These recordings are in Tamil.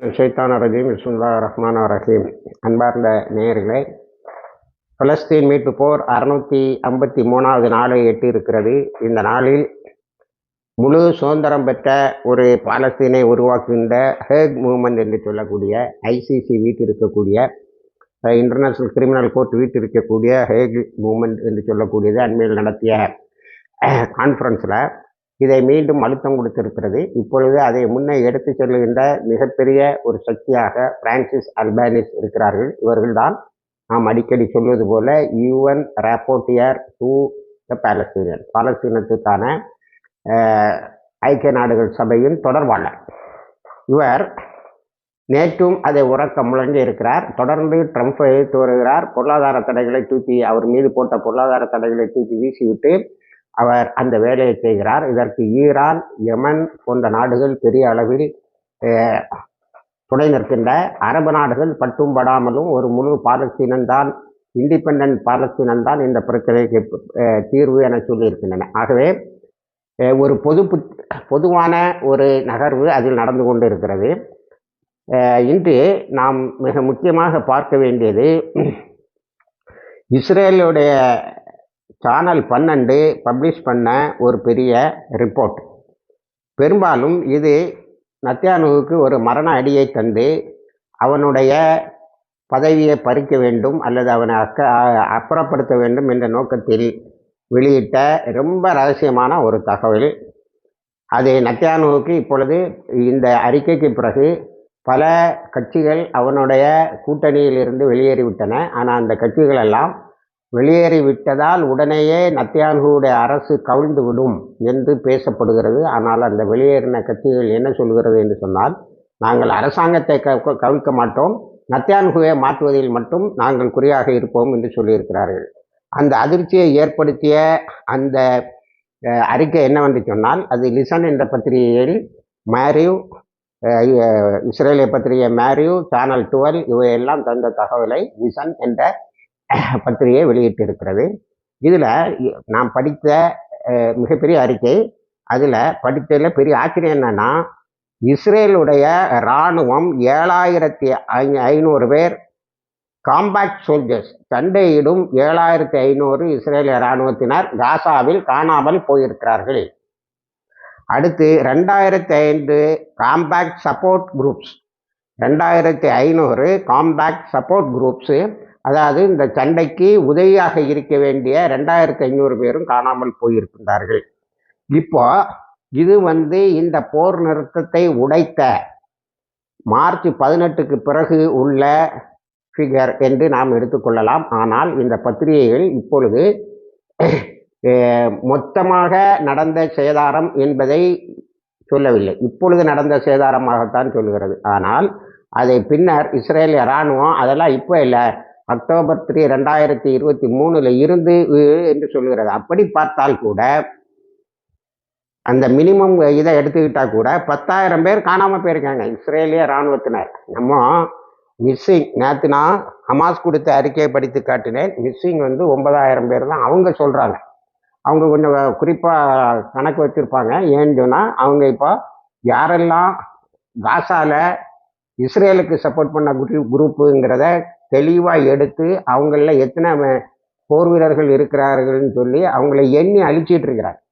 ஷைத்தான ரஜீம் இஸ்முல்லா ரஹ்மான் ரஹீம். அன்பார்ந்த நேயர்களே பலஸ்தீன் மீட்பு போர் அறுநூற்றி ஐம்பத்தி மூணாவது நாளை எட்டி இருக்கிறது இந்த நாளில் முழு சுதந்திரம் பெற்ற ஒரு பாலஸ்தீனை உருவாக்குகின்ற ஹேக் மூமெண்ட் என்று சொல்லக்கூடிய ஐசிசி வீட்டிருக்கக்கூடிய இன்டர்நேஷ்னல் கிரிமினல் கோர்ட் வீட்டிருக்கக்கூடிய ஹேக் மூமெண்ட் என்று சொல்லக்கூடியது அண்மையில் நடத்திய கான்ஃபரன்ஸில் இதை மீண்டும் அழுத்தம் கொடுத்திருக்கிறது. இப்பொழுது அதை முன்னே எடுத்து செல்லுகின்ற மிகப்பெரிய ஒரு சக்தியாக பிரான்சிஸ் அல்பானிஸ் இருக்கிறார்கள். இவர்கள்தான் நாம் அடிக்கடி சொல்வது போல UN rapporteur to the Palestinian. பாலஸ்தீனத்துக்கான ஐக்கிய நாடுகள் சபையின் தொடர்பாளர். இவர் நேற்றும் அதை உறக்க முழங்கி இருக்கிறார். தொடர்ந்து ட்ரம்ப்பை எதிர்த்து வருகிறார். பொருளாதார தடைகளை தூக்கி அவர் மீது போட்ட பொருளாதார தடைகளை தூக்கி வீசிவிட்டு அவர் அந்த வேலையை செய்கிறார். இதற்கு ஈரான் யமன் போன்ற நாடுகள் பெரிய அளவில் துணை நிற்கின்ற அரபு நாடுகள் பட்டும் படாமலும் ஒரு முழு பாலஸ்தீனந்தான் இண்டிபெண்ட் பாலஸ்தீனன் தான் இந்த பிரச்சனைக்கு தீர்வு என சொல்லியிருக்கின்றன. ஆகவே ஒரு பொது பொதுவான ஒரு நகர்வு அதில் நடந்து கொண்டு இருக்கிறது இன்று நாம் மிக முக்கியமாக பார்க்க வேண்டியது இஸ்ரேலுடைய சேனல் பன்னெண்டு பப்ளிஷ் பண்ண ஒரு பெரிய ரிப்போர்ட் பெரும்பாலும் இது நத்தியானுவுக்கு ஒரு மரண அடியை தந்து அவனுடைய பதவியை பறிக்க வேண்டும் அல்லது அவனை அக்க அப்புறப்படுத்த வேண்டும் என்ற நோக்கத்தில் வெளியிட்ட ரொம்ப ரகசியமான ஒரு தகவல். அது நத்தியானுவுக்கு இப்பொழுது இந்த அறிக்கைக்கு பிறகு பல கட்சிகள் அவனுடைய கூட்டணியிலிருந்து வெளியேறிவிட்டன. ஆனால் அந்த கட்சிகள் எல்லாம் வெளியேறிவிட்டதால் உடனேயே நத்தியான்குடைய அரசு கவிழ்ந்து விடும் என்று பேசப்படுகிறது. ஆனால் அந்த வெளியேறின கட்சிகள் என்ன சொல்கிறது என்று சொன்னால் நாங்கள் அரசாங்கத்தை கவிழ்க்க மாட்டோம். நத்தியான்குவை மாற்றுவதில் மட்டும் நாங்கள் குறியாக இருப்போம் என்று சொல்லியிருக்கிறார்கள். அந்த அதிர்ச்சியை ஏற்படுத்திய அந்த அறிக்கை என்னவென்று சொன்னால் அது லிசன் என்ற பத்திரிகையில் மேரியூ இஸ்ரேலிய பத்திரிகை மேரியூ சேனல் டுவெல் இவையெல்லாம் தந்த தகவலை லிசன் என்ற பத்திரிகை வெளியிட்டிருக்கிறது. இதில் நான் படித்த மிகப்பெரிய அறிக்கை அதில் படித்ததில் பெரிய ஆச்சரியம் என்னென்னா இஸ்ரேலுடைய இராணுவம் ஏழாயிரத்தி ஐ ஐநூறு பேர் காம்பாக்ட் சோல்ஜர்ஸ் சண்டையிடும் ஏழாயிரத்தி ஐநூறு இஸ்ரேலிய இராணுவத்தினர் காசாவில் காணாமல் போயிருக்கிறார்கள். அடுத்து ரெண்டாயிரத்தி ஐந்து காம்பேக்ட் சப்போர்ட் குரூப்ஸ் ரெண்டாயிரத்தி ஐநூறு காம்பேக்ட் சப்போர்ட் குரூப்ஸு அதாவது இந்த சண்டைக்கு உதவியாக இருக்க வேண்டிய ரெண்டாயிரத்தி ஐநூறு பேரும் காணாமல் போயிருக்கின்றார்கள். இப்போ இது வந்து இந்த போர் நிறுத்தத்தை உடைத்த மார்ச் பதினெட்டுக்கு பிறகு உள்ள ஃபிகர் என்று நாம் எடுத்துக்கொள்ளலாம். ஆனால் இந்த பத்திரிகைகள் இப்பொழுது மொத்தமாக நடந்த சேதாரம் என்பதை சொல்லவில்லை. இப்பொழுது நடந்த சேதாரமாகத்தான் சொல்கிறது. ஆனால் அதை பின்னர் இஸ்ரேலிய இராணுவம் அதெல்லாம் இப்போ இல்லை. அக்டோபர் த்ரீ ரெண்டாயிரத்தி இருபத்தி மூணுல இருந்து என்று சொல்கிறது அப்படி பார்த்தால் கூட அந்த மினிமம் இதை எடுத்துக்கிட்டா கூட பத்தாயிரம் பேர் காணாமல் போயிருக்காங்க. இஸ்ரேலிய இராணுவத்தினர். நம்ம மிஸ்ஸிங் நேற்று நான் ஹமாஸ் கொடுத்த அறிக்கையை படித்து காட்டினேன். மிஸ்ஸிங் வந்து ஒன்பதாயிரம் பேர் தான். அவங்க சொல்கிறாங்க அவங்க கொஞ்சம் குறிப்பாக கணக்கு வச்சுருப்பாங்க. ஏன்னு சொன்னால் அவங்க இப்போ யாரெல்லாம் காசாவில் இஸ்ரேலுக்கு சப்போர்ட் பண்ண குரூப் குரூப்புங்கிறத தெளிவாக எடுத்து அவங்கள எத்தனை போர் வீரர்கள் இருக்கிறார்கள்னு சொல்லி அவங்கள எண்ணி அழிச்சிட்டு இருக்கிறார்.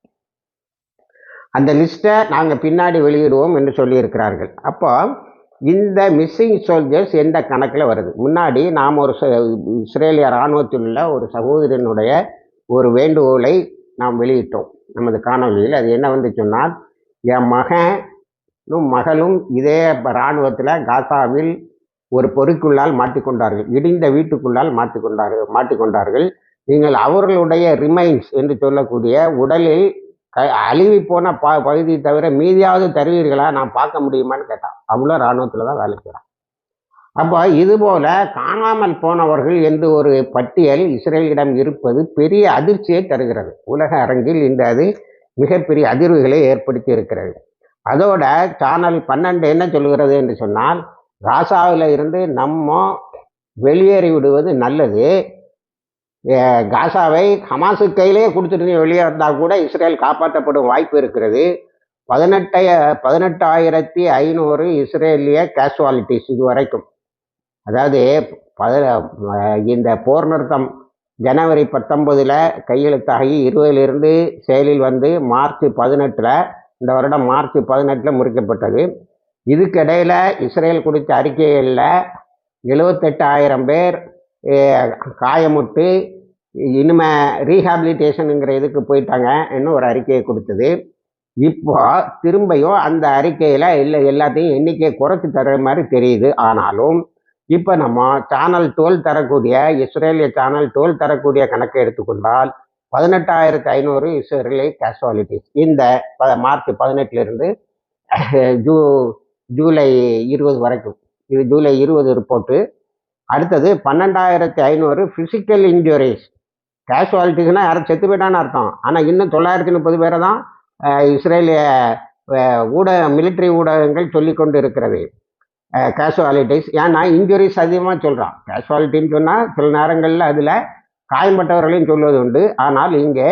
அந்த லிஸ்ட்டை நாங்கள் பின்னாடி வெளியிடுவோம் என்று சொல்லியிருக்கிறார்கள். அப்போ இந்த மிஸ்ஸிங் சோல்ஜர்ஸ் எந்த கணக்கில் வருது? முன்னாடி நாம் ஒரு ச- இஸ்ரேலிய இராணுவத்தில் உள்ள ஒரு சகோதரனுடைய ஒரு வேண்டுகோளை நாம் வெளியிட்டோம். நமது காணொளியில் அது என்ன வந்து சொன்னால் என் மகனும் மகளும் இதே இராணுவத்தில் காசாவில் ஒரு பொறிக்குள்ளால் மாட்டிக்கொண்டார்கள். இடிந்த வீட்டுக்குள்ளால் மாட்டிக்கொண்டார்கள் மாட்டிக்கொண்டார்கள். நீங்கள் அவர்களுடைய ரிமைன்ஸ் என்று சொல்லக்கூடிய உடலில் க அழுவி போன ப பகுதியை தவிர மீதியாவது தருவீர்களா? நான் பார்க்க முடியுமான்னு கேட்டான். அவ்வளோ இராணுவத்தில் தான் வேலை செய்கிறான் அப்போ இதுபோல காணாமல் போனவர்கள் என்று ஒரு பட்டியல் இஸ்ரேலிடம் இருப்பது பெரிய அதிர்ச்சியை தருகிறது. உலக அரங்கில் இந்த அது மிகப்பெரிய அதிர்வுகளை ஏற்படுத்தி இருக்கிறது. அதோட சேனல் பன்னெண்டு என்ன சொல்கிறது என்று சொன்னால் காசாவில் இருந்து நம்ம வெளியேறி விடுவது நல்லது. காசாவை ஹமாஸு கையிலே கொடுத்துட்டு வெளியே வந்தால் கூட இஸ்ரேல் காப்பாற்றப்படும் வாய்ப்பு இருக்கிறது. பதினெட்டைய பதினெட்டாயிரத்தி ஐநூறு இஸ்ரேலிய கேஷுவாலிட்டிஸ் இது வரைக்கும். அதாவது பத இந்த போர் நிறுத்தம் ஜனவரி பத்தொம்பதில் கையெழுத்தாகி இருபதிலிருந்து செயலில் வந்து மார்ச் பதினெட்டில் இந்த வருடம் மார்ச் பதினெட்டில் முறிக்கப்பட்டது. இதுக்கிடையில் இஸ்ரேல் கொடுத்த அறிக்கையில் எழுவத்தெட்டாயிரம் பேர் காயமுட்டு இனிமே ரீஹாபிலிட்டேஷனுங்கிற இதுக்கு போயிட்டாங்க இன்னும் ஒரு அறிக்கையை கொடுத்தது. இப்போ திரும்பியும் அந்த அறிக்கையில் இல்லை எல்லாத்தையும் எண்ணிக்கையை குறைச்சி தர மாதிரி தெரியுது. ஆனாலும் இப்போ நம்ம சேனல் டோல் தரக்கூடிய இஸ்ரேலிய சேனல் டோல் தரக்கூடிய கணக்கை எடுத்துக்கொண்டால் பதினெட்டாயிரத்து ஐநூறு இஸ்ரேலி கேஷுவாலிட்டிஸ் இந்த ப- மார்ச் பதினெட்டுலேருந்து ஜூ ஜூலை இருபது வரைக்கும். இது ஜூலை இருபது ரிப்போர்ட்டு அடுத்தது பன்னெண்டாயிரத்தி ஐநூறு ஃபிசிக்கல் இன்ஜுரிஸ் கேஷுவாலிட்டிஸ்னால் யாரும் செத்து போயிட்டான்னு அர்த்தம். ஆனால் இன்னும் தொள்ளாயிரத்தி முப்பது பேரை தான் இஸ்ரேலிய ஊடக மிலிட்ரி ஊடகங்கள் சொல்லி கொண்டு இருக்கிறது. கேஷுவாலிட்டிஸ் ஏன்னா இன்ஜுரிஸ் அதிகமாக சொல்கிறான் கேஷுவாலிட்டின்னு சொன்னால் சில நேரங்களில் அதில் காயம்பட்டவர்களையும் சொல்வது உண்டு. ஆனால் இங்கே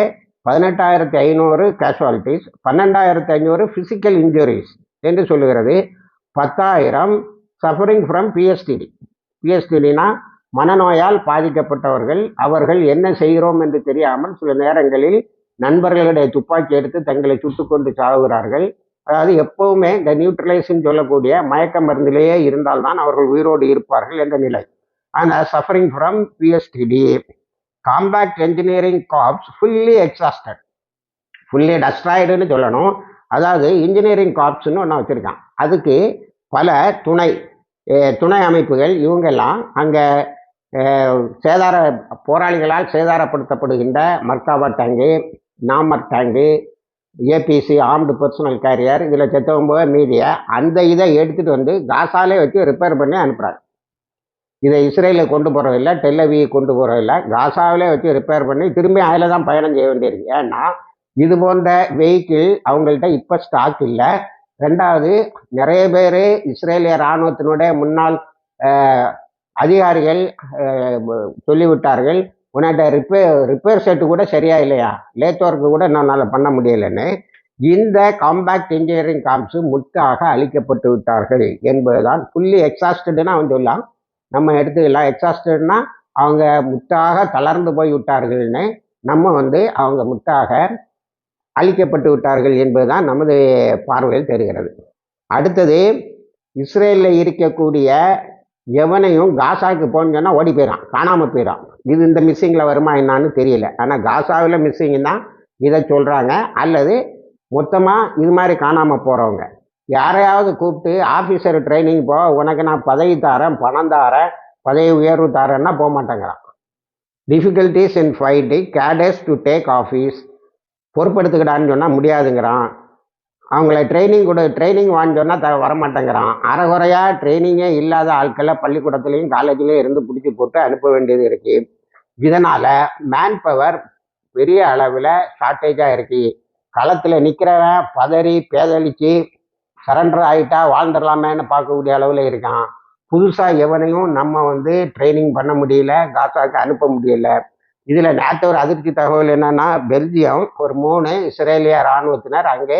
பதினெட்டாயிரத்தி ஐநூறு கேஷுவாலிட்டிஸ் பன்னெண்டாயிரத்தி ஐநூறு ஃபிசிக்கல் இன்ஜுரிஸ் என்று சொல்லுகிறது. பத்தாயிரம் சஃபரிங் ஃப்ரம் பிஎஸ்டிடி பிஎஸ்டிடினா மனநோயால் பாதிக்கப்பட்டவர்கள் அவர்கள் என்ன செய்கிறோம் என்று தெரியாமல் சில நேரங்களில் நண்பர்களுடைய துப்பாக்கி எடுத்து தங்களை சுட்டுக்கொண்டு சாகுகிறார்கள். அதாவது எப்பவுமே இந்த நியூட்ரலைஸ்ன்னு சொல்லக்கூடிய மயக்க மருந்திலேயே இருந்தால்தான் அவர்கள் உயிரோடு இருப்பார்கள் என்ற நிலை. ஆனால் suffering from PSTD compact engineering corps fully exhausted fully டஸ்ட்ராய்டுன்னு சொல்லணும். அதாவது இன்ஜினியரிங் காப்ஸ்னு ஒன்று வச்சுருக்கான். அதுக்கு பல துணை துணை அமைப்புகள் இவங்கெல்லாம் அங்கே சேதார போராளிகளால் சேதாரப்படுத்தப்படுகின்ற Merkava tank Namer tank APC armed personnel carrier இதில் செத்தவங்க மீதியை அந்த இதை எடுத்துகிட்டு வந்து காசாலே வச்சு ரிப்பேர் பண்ணி அனுப்புகிறாங்க இதை இஸ்ரேலில் கொண்டு போகிறதில்ல டெல்லவியை கொண்டு போகிறதில்ல காசாவிலே வச்சு ரிப்பேர் பண்ணி திரும்பி அதில் தான் பயணம் செய்ய வேண்டியிருக்கு. ஏன்னா இது போன்ற வெஹிக்கிள் அவங்கள்ட்ட இப்போ ஸ்டாக் இல்லை. ரெண்டாவது நிறைய பேர் இஸ்ரேலிய இராணுவத்தினுடைய முன்னாள் அதிகாரிகள் சொல்லிவிட்டார்கள். உன்னிட்ட ரிப்பேர் ரிப்பேர் செட்டு கூட சரியா இல்லையா? லேத் ஒர்க்கு கூட என்னால் பண்ண முடியலைன்னு. இந்த காம்பேக்ட் இன்ஜினியரிங் காம்ப்ஸ் முற்றாக அழிக்கப்பட்டு விட்டார்கள் என்பதுதான் ஃபுல்லி எக்ஸாஸ்டட்னு அவன் சொல்லலாம் நம்ம எடுத்துக்கலாம். எக்ஸாஸ்டட்னா அவங்க முற்றாக தளர்ந்து போய் விட்டார்கள்னு நம்ம வந்து அவங்க முற்றாக அழிக்கப்பட்டு விட்டார்கள் என்பதுதான் நமது பார்வையில் தெரிகிறது. அடுத்தது இஸ்ரேலில் இருக்கக்கூடிய எவனையும் காசாவுக்கு போன்னு சொன்னால் ஓடி போயிடான் காணாமல் போயிடான் இது இந்த மிஸ்ஸிங்கில் வருமா என்னான்னு தெரியல. ஆனால் காசாவில் மிஸ்ஸிங் தான் இதை சொல்கிறாங்க அல்லது மொத்தமாக இது மாதிரி காணாமல் போகிறவங்க யாரையாவது கூப்பிட்டு ஆஃபீஸர் ட்ரைனிங் போ உனக்கு நான் பதவி தாரேன் பணம் தாரேன் பதவி உயர்வு தாரேன்னா போக மாட்டேங்கிறான் difficulties in fighting cadets to take office பொறுப்பெடுத்துக்கிடான்னு சொன்னால் முடியாதுங்கிறான். அவங்கள ட்ரைனிங் கொடு ட்ரைனிங் வான்னு சொன்னால் த வரமாட்டேங்கிறான். அறகுறையாக ட்ரைனிங்கே இல்லாத ஆட்களை பள்ளிக்கூடத்துலேயும் காலேஜ்லேயும் இருந்து பிடிச்சி போட்டு அனுப்ப வேண்டியது இருக்குது இதனால் மேன் பவர் பெரிய அளவில் ஷார்ட்டேஜாக இருக்கு. களத்தில் நிற்கிறவன் பதறி பேதளித்து சரண்டர் ஆகிட்டா வாழ்ந்துடலாமேன்னு பார்க்கக்கூடிய அளவில் இருக்கான். புதுசாக எவனையும் நம்ம வந்து ட்ரைனிங் பண்ண முடியல காசாக்கு அனுப்ப முடியல. இதில் நேற்று ஒரு அதிர்ச்சி தகவல் என்னன்னா பெல்ஜியம் ஒரு மூணு இஸ்ரேலிய இராணுவத்தினர் அங்கே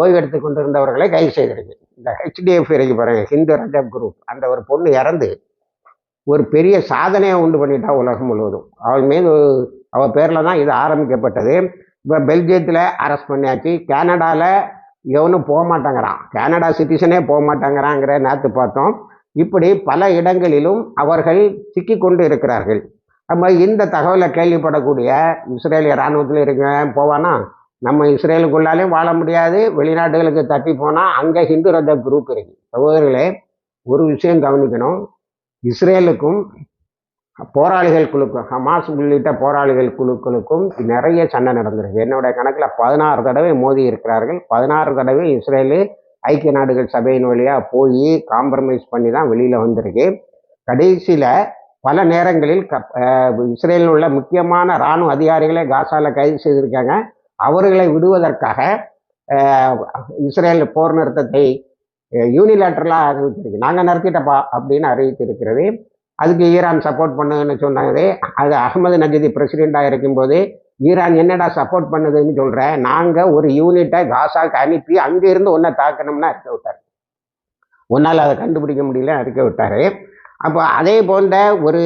ஓய்வு எடுத்து கொண்டிருந்தவர்களை கைது செய்திருக்கு. இந்த ஹெச்டிஎஃப் இருக்கு பாருங்க ஹிந்து ரஜப் குரூப். அந்த ஒரு பொண்ணு இறந்து ஒரு பெரிய சாதனையை உண்டு பண்ணிட்டா உலகம் முழுவதும். அவள் மீது அவள் பேரில் தான் இது ஆரம்பிக்கப்பட்டது. இப்போ பெல்ஜியத்தில் அரெஸ்ட் பண்ணியாச்சு. கனடாவில் எவனும் போக மாட்டேங்கிறான். கனடா சிட்டிசனே போக மாட்டேங்கிறாங்கிற நேற்று பார்த்தோம். இப்படி பல இடங்களிலும் அவர்கள் சிக்கி கொண்டு இருக்கிறார்கள். நம்ம இந்த தகவலை கேள்விப்படக்கூடிய இஸ்ரேலிய இராணுவத்தில் இருக்கவன் போவானா? நம்ம இஸ்ரேலுக்குள்ளாலே வாழ முடியாது. வெளிநாடுகளுக்கு தப்பி போனால் அங்கே ஹிந்து ரத்த குரூப் இருக்கு. சகோதரர்களே ஒரு விஷயம் கவனிக்கணும். இஸ்ரேலுக்கும் போராளிகள் குழுக்கள் ஹமாஸ் உள்ளிட்ட போராளிகள் குழுக்களுக்கும் நிறைய சண்டை நடந்திருக்கு. என்னுடைய கணக்கில் பதினாறு தடவை மோதி இருக்கிறார்கள். பதினாறு தடவை இஸ்ரேலு ஐக்கிய நாடுகள் சபையின் வழியாக போய் காம்ப்ரமைஸ் பண்ணி தான் வெளியில் வந்திருக்கு. கடைசியில் பல நேரங்களில் கப் இஸ்ரேலில் உள்ள முக்கியமான இராணுவ அதிகாரிகளை காசாவில் கைது செய்திருக்காங்க. அவர்களை விடுவதற்காக இஸ்ரேல் போர் நிறுத்தத்தை யூனிலேட்டரலாக அறிவித்திருக்கு நாங்கள் நிறுத்திட்டப்பா அப்படின்னு அறிவித்திருக்கிறது. அதுக்கு ஈரான் சப்போர்ட் பண்ணுதுன்னு சொன்னாங்க. அது அகமது நஜதி பிரசிடெண்ட்டாக இருக்கும்போது ஈரான் என்னடா சப்போர்ட் பண்ணுதுன்னு சொல்கிறேன் நாங்கள் ஒரு யூனிட்டை காசாக்கு அனுப்பி அங்கேருந்து ஒன்றை தாக்கணும்னா இருக்க விட்டார். ஒன்னால் அதை கண்டுபிடிக்க முடியல இருக்க விட்டார். அப்போ அதே போன்ற ஒரு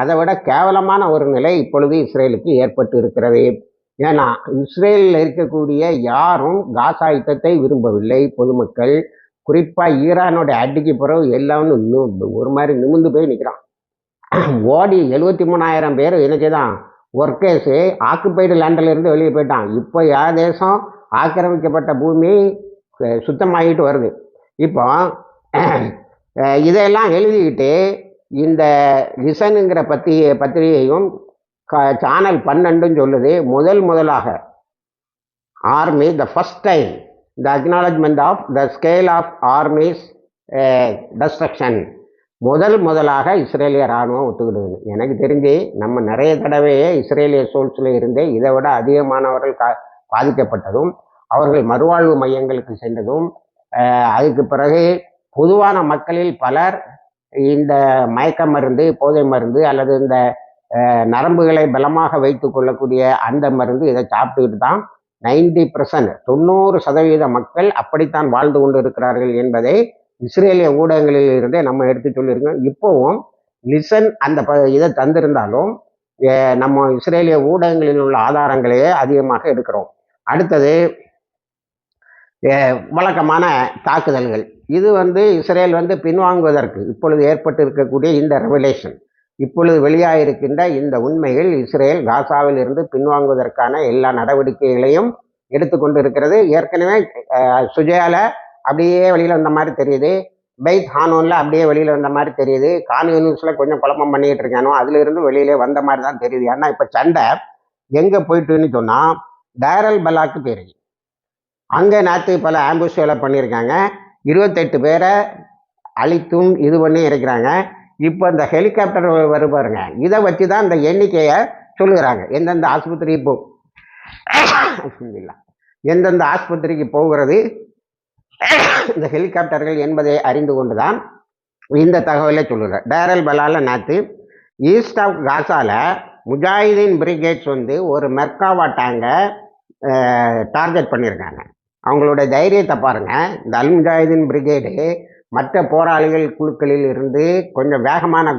அதை விட கேவலமான ஒரு நிலை இப்பொழுது இஸ்ரேலுக்கு ஏற்பட்டு இருக்கிறது. ஏன்னா இஸ்ரேலில் இருக்கக்கூடிய யாரும் காசா யுத்தத்தை விரும்பவில்லை. பொதுமக்கள் குறிப்பாக ஈரானோட அடிக்கு பிறகு எல்லாம் ஒரு மாதிரி நிமிந்து போய் நிற்கிறான் ஓடி எழுபத்தி மூணாயிரம் பேர் எனக்கு தான் ஒர்க்கர்ஸு ஆக்குப்பைடு லேண்டிலிருந்து வெளியே போயிட்டான். இப்போ யார் தேசம்? ஆக்கிரமிக்கப்பட்ட பூமி சுத்தமாகிட்டு வருது. இப்போ இதையெல்லாம் எழுதிக்கிட்டு இந்த லிசனுங்கிற பத்தி பத்திரிகையும் க சேனல் பன்னெண்டுன்னு சொல்லுது. முதல் முதலாக army the first time the acknowledgement of the scale of armies destruction முதல் முதலாக இஸ்ரேலிய இராணுவம் ஒத்துக்கிடுது எனக்கு தெரிஞ்சு நம்ம நிறைய தடவையே இஸ்ரேலிய சோல்ஸில் இருந்தே இதை விட அதிகமானவர்கள் கா பாதிக்கப்பட்டதும் அவர்கள் மறுவாழ்வு மையங்களுக்கு சென்றதும் அதுக்கு பிறகு பொதுவான மக்களில் பலர் இந்த மயக்க மருந்து போதை மருந்து அல்லது இந்த நரம்புகளை பலமாக வைத்து கொள்ளக்கூடிய அந்த மருந்து இதை சாப்பிட்டுக்கிட்டு தான் நைன்டி பர்சன்ட் தொண்ணூறு சதவீத மக்கள் அப்படித்தான் வாழ்ந்து கொண்டு இருக்கிறார்கள் என்பதை இஸ்ரேலிய ஊடகங்களில் இருந்தே நம்ம எடுத்து சொல்லியிருக்கோம். இப்போவும் லிசன் அந்த ப இதை தந்திருந்தாலும் நம்ம இஸ்ரேலிய ஊடகங்களில் உள்ள ஆதாரங்களையே அதிகமாக எடுக்கிறோம். அடுத்தது வழக்கமான தாக்குதல்கள். இது வந்து இஸ்ரேல் வந்து பின்வாங்குவதற்கு இப்பொழுது ஏற்பட்டு இருக்கக்கூடிய இந்த ரெவலேஷன் இப்பொழுது வெளியாகிருக்கின்ற இந்த உண்மையில் இஸ்ரேல் காசாவில் இருந்து பின்வாங்குவதற்கான எல்லா நடவடிக்கைகளையும் எடுத்துக்கொண்டு இருக்கிறது ஏற்கனவே சுஜயால அப்படியே வெளியில் வந்த மாதிரி தெரியுது. பைத் ஹானூனில் அப்படியே வெளியில் வந்த மாதிரி தெரியுது. கான்யூனிஸில் கொஞ்சம் குழப்பம் பண்ணிகிட்டு இருக்கானோ அதிலிருந்து வெளியிலே வந்த மாதிரி தான் தெரியுது. ஏன்னா இப்போ சண்டை எங்கே போயிட்டுன்னு சொன்னால் டைரல் பலாக்கு போயிருக்கு அங்கே நேற்று பல ஆம்புஷ் வேலை பண்ணியிருக்காங்க. இருபத்தெட்டு பேரை அழித்தும் இது பண்ணி இருக்கிறாங்க. இப்போ இந்த ஹெலிகாப்டர் வரு பாருங்க. இதை வச்சு தான் இந்த எண்ணிக்கையை சொல்லுகிறாங்க. எந்தெந்த ஆஸ்பத்திரி போ எந்தெந்த ஆஸ்பத்திரிக்கு போகிறது? இந்த ஹெலிகாப்டர்கள் என்பதை அறிந்து கொண்டு தான் இந்த தகவலை சொல்லுகிறேன் டேரல் பலால நேற்று ஈஸ்ட் ஆஃப் காசால முஜாஹிதீன் பிரிகேட்ஸ் வந்து ஒரு மெர்காவா டேங்கை டார்கெட் பண்ணியிருக்காங்க. அவங்களோட தைரியத்தை பாருங்கள் இந்த அல் முஜாஹிதீன் பிரிகேடு மற்ற போராளிகள் குழுக்களில் இருந்து கொஞ்சம் வேகமான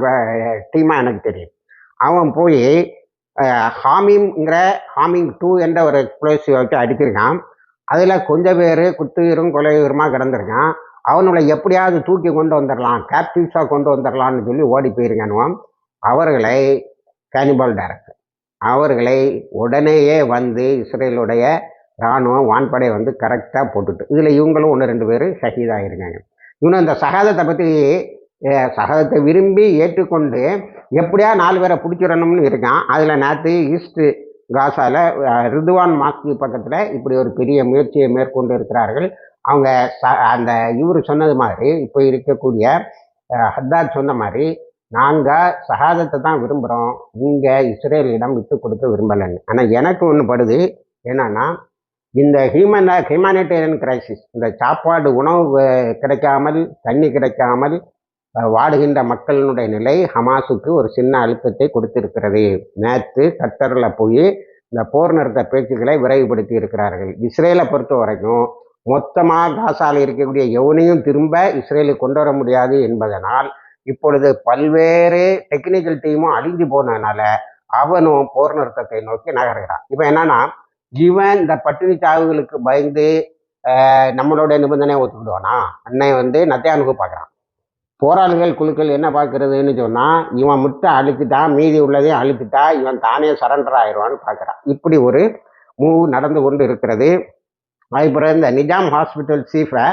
டீமாக எனக்கு தெரியும். அவன் போய் ஹாமிங்கிற ஹாமிங் டூ என்ற ஒரு எக்ஸ்ப்ளோசிவ் வச்சு அடிச்சிருக்கான். அதில் கொஞ்சம் பேர் குத்துயிரும் கொலையுருமாக கிடந்திருக்கான். அவனுங்களை எப்படியாவது தூக்கி கொண்டு வந்துடலாம் கேப்டிவ்ஸாக கொண்டு வந்துடலாம்னு சொல்லி ஓடி போயிருக்கானுவான் அவர்களை கேனிபால் டேரக்டர் அவர்களை உடனேயே வந்து இஸ்ரேலுடைய இராணுவம் வான்படை வந்து கரெக்டாக போட்டுட்டு. இதில் இவங்களும் ஒன்று ரெண்டு பேர் ஷஹீதாகிருக்காங்க இவனு இந்த சகாதத்தை பற்றி சகாதத்தை விரும்பி ஏற்றுக்கொண்டு எப்படியா நாலு பேரை பிடிச்சிடணும்னு இருக்கான். அதில் நேற்று ஈஸ்ட் காசாவில் ரிதுவான் மாஸ்கி பக்கத்தில் இப்படி ஒரு பெரிய முயற்சியை மேற்கொண்டு இருக்கிறார்கள். அவங்க ச அந்த இவர் சொன்னது மாதிரி இப்போ இருக்கக்கூடிய ஹத்தாத் சொன்ன மாதிரி நாங்கள் சகாதத்தை தான் விரும்புகிறோம் இங்கே இஸ்ரேலிடம் விட்டு கொடுக்க விரும்பலைன்னு. ஆனால் எனக்கு ஒன்று படுது என்னன்னா இந்த ஹியூமன் ஹியூமானிட்டேரியன் கிரைசிஸ் இந்த சாப்பாடு உணவு கிடைக்காமல் தண்ணி கிடைக்காமல் வாடுகின்ற மக்களினுடைய நிலை ஹமாஸுக்கு ஒரு சின்ன அழுத்தத்தை கொடுத்திருக்கிறது. நேற்று கத்தரில் போய் இந்த போர் நிறுத்த பேச்சுக்களை விரைவுபடுத்தி இருக்கிறார்கள். இஸ்ரேலை பொறுத்த வரைக்கும் மொத்தமாக காசால் இருக்கக்கூடிய எவனையும் திரும்ப இஸ்ரேலுக்கு கொண்டு வர முடியாது என்பதனால் இப்பொழுது பல்வேறு டெக்னிக்கல் டீமும் அழிஞ்சு போனதுனால அவனும் போர் நிறுத்தத்தை நோக்கி நகர்கிறான். இப்போ என்னன்னா இவன் இந்த பட்டினி சாவுகளுக்கு பயந்து நம்மளுடைய நிபந்தனையை ஒத்துக்கிடுவானா? அன்னை வந்து நத்தையானுக்கு பார்க்குறான். போராளிகள் குழுக்கள் என்ன பார்க்கறதுன்னு சொன்னால் இவன் முட்டை அழுத்திட்டான் மீதி உள்ளதையும் அழுத்திட்டா இவன் தானே சரண்டர் ஆயிடுவான்னு பார்க்குறான். இப்படி ஒரு மூவ் நடந்து கொண்டு இருக்கிறது. அதுக்கப்புறம் இந்த நிஜாம் ஹாஸ்பிட்டல் சீஃபை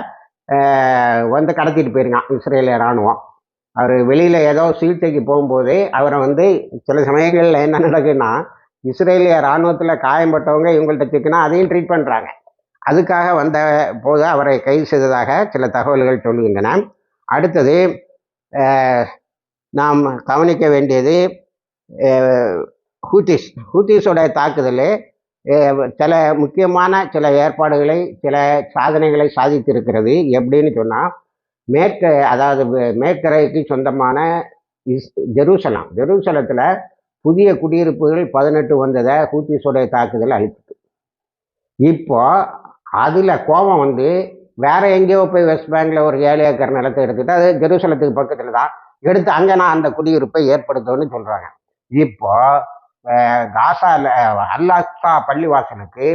வந்து கடத்திட்டு போயிருக்கான் இஸ்ரேலிய இராணுவம் அவர் வெளியில் ஏதோ சிகிச்சைக்கு போகும்போது அவரை வந்து சில சமயங்களில் என்ன நடக்குன்னா இஸ்ரேலிய இராணுவத்தில் காயம்பட்டவங்க இவங்கள்ட்ட சிக்கினா அதையும் ட்ரீட் பண்ணுறாங்க அதுக்காக வந்த போது அவரை கைது செய்ததாக சில தகவல்கள் சொல்லுகின்றன அடுத்தது நாம் கவனிக்க வேண்டியது ஹூத்திஸ். ஹூத்திஸோட தாக்குதல் சில முக்கியமான சில ஏற்பாடுகளை சில சாதனைகளை சாதித்திருக்கிறது. எப்படின்னு சொன்னால் மேற்கு அதாவது மேற்கரைக்கு சொந்தமான இஸ் ஜெருசலம். ஜெருசலத்தில் புதிய குடியிருப்புகள் பதினெட்டு வந்ததை ஹூத்திஸோடைய தாக்குதல் அழிப்புக்கு. இப்போ அதில் கோபம் வந்து வேற எங்கேயோ போய் வெஸ்ட் பேங்கில் ஒரு ஏழு ஏக்கர் நிலத்தை எடுத்துட்டு அது ஜெருசலத்துக்கு பக்கத்தில் தான் எடுத்து அங்கே நான் அந்த குடியிருப்பை ஏற்படுத்தணும்னு சொல்கிறாங்க இப்போ காசாவில் காசால பள்ளிவாசலுக்கு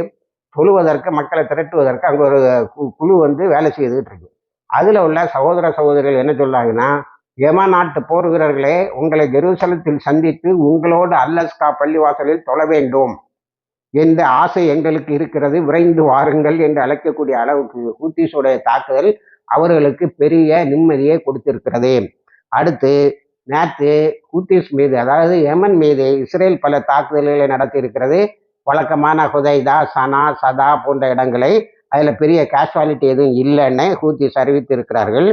தொழுவதற்கு மக்களை திரட்டுவதற்கு அங்கே ஒரு கு- குழு வந்து வேலை செய்துக்கிட்டு இருக்கு. அதில் உள்ள சகோதர சகோதரிகள் என்ன சொல்கிறாங்கன்னா எம நாட்டு போர் வீரர்களே உங்களை ஜெருசலத்தில் சந்தித்து உங்களோடு அல்லஸ்கா பள்ளிவாசலில் தொழ வேண்டும் என்ற ஆசை எங்களுக்கு இருக்கிறது. விரைந்து வாருங்கள் என்று அழைக்கக்கூடிய அளவுக்கு ஹூத்திஸுடைய தாக்குதல் அவர்களுக்கு பெரிய நிம்மதியை கொடுத்திருக்கிறது. அடுத்து நேற்று ஹூத்திஸ் மீது அதாவது யமன் மீது இஸ்ரேல் பல தாக்குதல்களை நடத்தியிருக்கிறது. வழக்கமான ஹுதைதா சனா சதா போன்ற இடங்களை அதில் பெரிய கேஷுவாலிட்டி எதுவும் இல்லைன்னு ஹூத்திஸ் அறிவித்திருக்கிறார்கள்.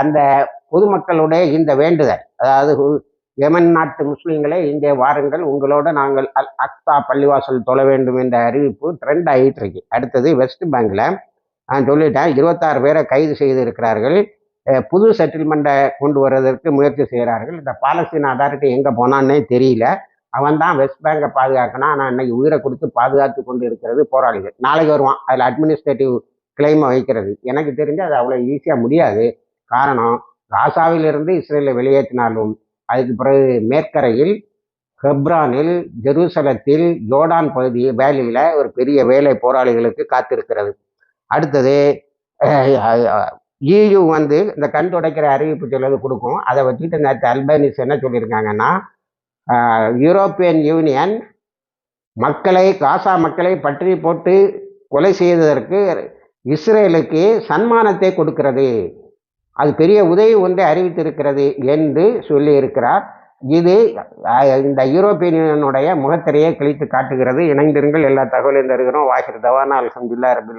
அந்த பொதுமக்களுடைய இந்த வேண்டுதல். அதாவது யமன் நாட்டு முஸ்லீம்களே இங்கே வாருங்கள் உங்களோட நாங்கள் அல் அக்தா பள்ளிவாசல் தொழ வேண்டும் என்ற அறிவிப்பு ட்ரெண்ட் ஆகிட்டு இருக்கு அடுத்தது வெஸ்ட் பேங்கில் நான் சொல்லிட்டேன் இருபத்தாறு பேரை கைது செய்திருக்கிறார்கள். இருக்கிறார்கள் புது செட்டில்மெண்ட்டை கொண்டு வர்றதற்கு முயற்சி செய்கிறார்கள். இந்த பாலஸ்தீன் அதாரிட்டி எங்கே போனான்னே தெரியல. அவன் தான் வெஸ்ட் பேங்கை பாதுகாக்கணும். ஆனால் இன்னைக்கு உயிரை கொடுத்து பாதுகாத்து கொண்டு இருக்கிறது போராளிகள். நாளைக்கு வருவான். அதில் அட்மினிஸ்ட்ரேட்டிவ் கிளைமை வைக்கிறது. எனக்கு தெரிஞ்சு அது அவ்வளோ ஈஸியாக முடியாது. காரணம் காசாவிலிருந்து இஸ்ரேலை வெளியேற்றினாலும் அதுக்கு பிறகு மேற்கரையில் ஹெப்ரானில் ஜெருசலத்தில் ஜோர்டான் பகுதி வேலியில் ஒரு பெரிய வேலை போராளிகளுக்கு காத்திருக்கிறது. அடுத்தது இயு வந்து இந்த கண் துடைக்கிற அறிவிப்பு சிலது கொடுக்கும். அதை வச்சுட்டு நேற்று அல்பனிஸ் என்ன சொல்லியிருக்காங்கன்னா யூரோப்பியன் யூனியன் மக்களை காசா மக்களை பற்றி போட்டு கொலை செய்ததற்கு இஸ்ரேலுக்கு சன்மானத்தை கொடுக்கிறது. அது பெரிய உதவி ஒன்றை அறிவித்திருக்கிறது என்று சொல்லியிருக்கிறார். இது இந்த யூரோப்பியனுடைய முகத்திரையை கிழித்து காட்டுகிறது. இணைந்திருங்கள் எல்லா தகவலையும் தருகிறோம். வாகிர் தவானா அலமதுல்லா ரபில்